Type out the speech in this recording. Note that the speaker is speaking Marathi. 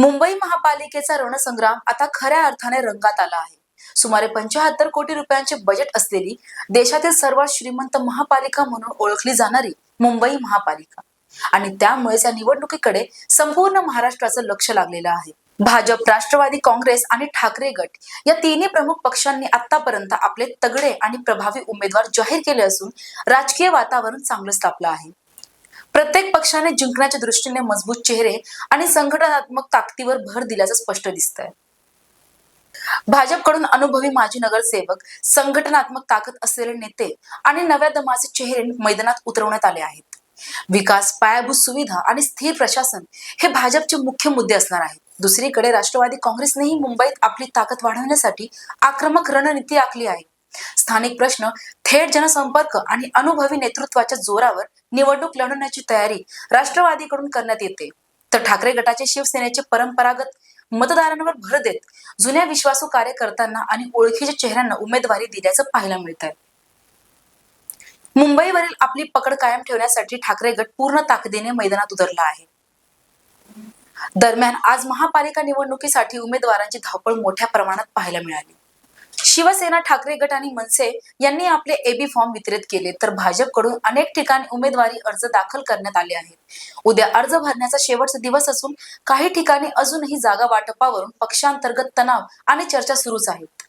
मुंबई महापालिकेचा रणसंग्राम आता खऱ्या अर्थाने रंगात आला आहे. सुमारे पंचाहत्तर कोटी रुपयांचे बजेट असलेली देशातील सर्वात श्रीमंत महापालिका म्हणून ओळखली जाणारी मुंबई महापालिका. आणि त्यामुळेच या निवडणुकीकडे संपूर्ण महाराष्ट्राचं लक्ष लागलेलं आहे. भाजप राष्ट्रवादी काँग्रेस आणि ठाकरे गट या तिन्ही प्रमुख पक्षांनी आतापर्यंत आपले तगडे आणि प्रभावी उमेदवार जाहीर केले असून राजकीय वातावरण चांगलंच तापलं आहे. प्रत्येक पक्षाने जिंकण्याच्या दृष्टीने मजबूत चेहरे आणि संघटनात्मक ताकदीवर भर दिल्याचं स्पष्ट दिसतंय. भाजपकडून अनुभवी माजी नगरसेवक संघटनात्मक ताकद असलेले नेते आणि नव्या दमाचे चेहरे मैदानात उतरवण्यात आले आहेत. विकास पायाभूत सुविधा आणि स्थिर प्रशासन हे भाजपचे मुख्य मुद्दे असणार आहेत. दुसरीकडे राष्ट्रवादी काँग्रेसनेही मुंबईत आपली ताकद वाढवण्यासाठी आक्रमक रणनीती आखली आहे. स्थानिक प्रश्न थेट जनसंपर्क आणि अनुभवी नेतृत्वाच्या जोरावर निवडणूक लढवण्याची तयारी राष्ट्रवादीकडून करण्यात येते. तर ठाकरे गटाचे शिवसेनेचे परंपरागत मतदारांवर भर देत जुन्या विश्वासू कार्यकर्त्यांना आणि ओळखीच्या चेहऱ्यांना उमेदवारी दिल्याचं पाहायला मिळत आहे मुंबईवरील आपली पकड कायम ठेवण्यासाठी ठाकरे गट पूर्ण ताकदीने मैदानात उतरला आहे. दरम्यान आज महापालिका निवडणुकीसाठी उमेदवारांची धावपळ मोठ्या प्रमाणात पाहायला मिळाली. शिवसेना ठाकरे गट आणि मनसे यांनी आपले एबी फॉर्म वितरित केले. तर भाजपकडून अनेक ठिकाणी उमेदवारी अर्ज दाखल करण्यात आले आहेत. उद्या अर्ज भरण्याचा शेवटचा दिवस असून काही ठिकाणी अजूनही जागा वाटपावरून पक्षांतर्गत तणाव आणि चर्चा सुरूच आहेत.